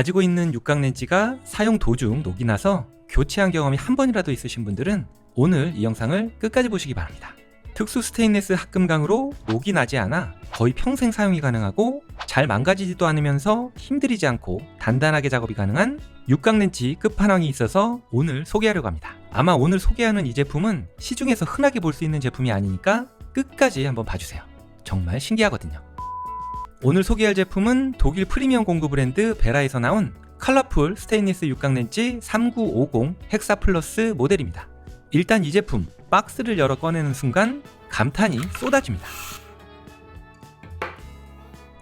가지고 있는 육각 렌치가 사용 도중 녹이 나서 교체한 경험이 한 번이라도 있으신 분들은 오늘 이 영상을 끝까지 보시기 바랍니다. 특수 스테인레스 합금강으로 녹이 나지 않아 거의 평생 사용이 가능하고 잘 망가지지도 않으면서 힘들이지 않고 단단하게 작업이 가능한 육각 렌치 끝판왕이 있어서 오늘 소개하려고 합니다. 아마 오늘 소개하는 이 제품은 시중에서 흔하게 볼 수 있는 제품이 아니니까 끝까지 한번 봐주세요. 정말 신기하거든요. 오늘 소개할 제품은 독일 프리미엄 공구 브랜드 베라에서 나온 컬러풀 스테인리스 육각 렌치 3950 헥사 플러스 모델입니다. 일단 이 제품 박스를 열어 꺼내는 순간 감탄이 쏟아집니다.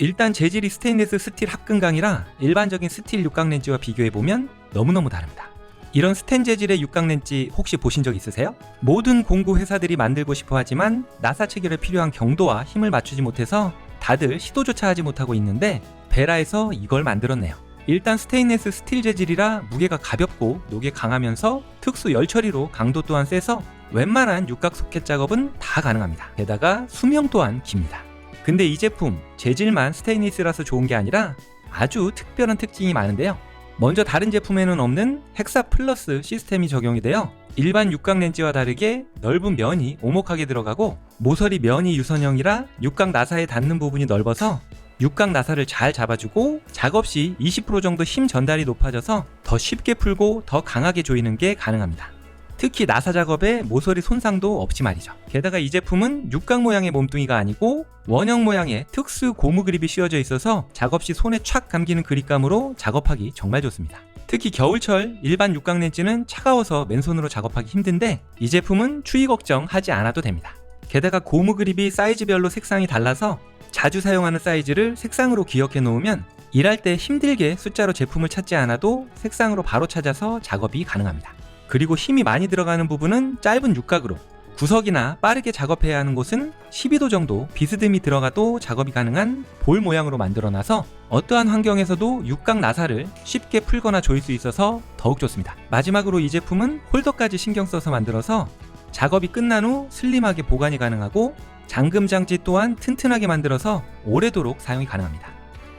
일단 재질이 스테인리스 스틸 합금강이라 일반적인 스틸 육각 렌치와 비교해보면 너무너무 다릅니다. 이런 스텐 재질의 육각 렌치 혹시 보신 적 있으세요? 모든 공구 회사들이 만들고 싶어 하지만 나사 체결에 필요한 경도와 힘을 맞추지 못해서 다들 시도조차 하지 못하고 있는데 베라에서 이걸 만들었네요. 일단 스테인레스 스틸 재질이라 무게가 가볍고 녹에 강하면서 특수 열 처리로 강도 또한 세서 웬만한 육각 소켓 작업은 다 가능합니다. 게다가 수명 또한 깁니다. 근데 이 제품 재질만 스테인리스라서 좋은 게 아니라 아주 특별한 특징이 많은데요. 먼저 다른 제품에는 없는 헥사 플러스 시스템이 적용이 되어 일반 육각 렌치와 다르게 넓은 면이 오목하게 들어가고 모서리 면이 유선형이라 육각 나사에 닿는 부분이 넓어서 육각 나사를 잘 잡아주고 작업 시 20% 정도 힘 전달이 높아져서 더 쉽게 풀고 더 강하게 조이는 게 가능합니다. 특히 나사 작업에 모서리 손상도 없지 말이죠. 게다가 이 제품은 육각 모양의 몸뚱이가 아니고 원형 모양의 특수 고무 그립이 씌워져 있어서 작업 시 손에 촥 감기는 그립감으로 작업하기 정말 좋습니다. 특히 겨울철 일반 육각 렌치는 차가워서 맨손으로 작업하기 힘든데 이 제품은 추위 걱정하지 않아도 됩니다. 게다가 고무 그립이 사이즈별로 색상이 달라서 자주 사용하는 사이즈를 색상으로 기억해 놓으면 일할 때 힘들게 숫자로 제품을 찾지 않아도 색상으로 바로 찾아서 작업이 가능합니다. 그리고 힘이 많이 들어가는 부분은 짧은 육각으로 구석이나 빠르게 작업해야 하는 곳은 12도 정도 비스듬히 들어가도 작업이 가능한 볼 모양으로 만들어놔서 어떠한 환경에서도 육각 나사를 쉽게 풀거나 조일 수 있어서 더욱 좋습니다. 마지막으로 이 제품은 홀더까지 신경 써서 만들어서 작업이 끝난 후 슬림하게 보관이 가능하고 잠금 장치 또한 튼튼하게 만들어서 오래도록 사용이 가능합니다.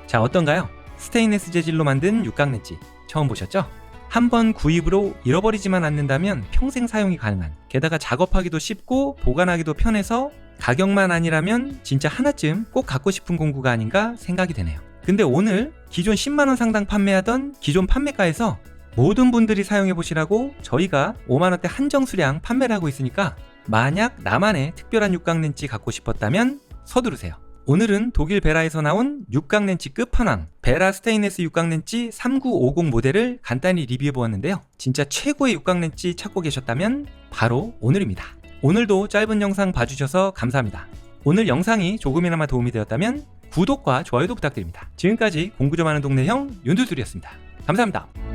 자 어떤가요? 스테인레스 재질로 만든 육각 렌치 처음 보셨죠? 한 번 구입으로 잃어버리지만 않는다면 평생 사용이 가능한 게다가 작업하기도 쉽고 보관하기도 편해서 가격만 아니라면 진짜 하나쯤 꼭 갖고 싶은 공구가 아닌가 생각이 되네요. 근데 오늘 기존 10만원 상당 판매하던 기존 판매가에서 모든 분들이 사용해 보시라고 저희가 5만원대 한정 수량 판매를 하고 있으니까 만약 나만의 특별한 육각 렌치 갖고 싶었다면 서두르세요. 오늘은 독일 베라에서 나온 육각 렌치 끝판왕 베라 스테인레스 육각 렌치 3950 모델을 간단히 리뷰해 보았는데요. 진짜 최고의 육각 렌치 찾고 계셨다면 바로 오늘입니다. 오늘도 짧은 영상 봐주셔서 감사합니다. 오늘 영상이 조금이나마 도움이 되었다면 구독과 좋아요도 부탁드립니다. 지금까지 공구 좀 하는 동네 형 윤두술이었습니다. 감사합니다.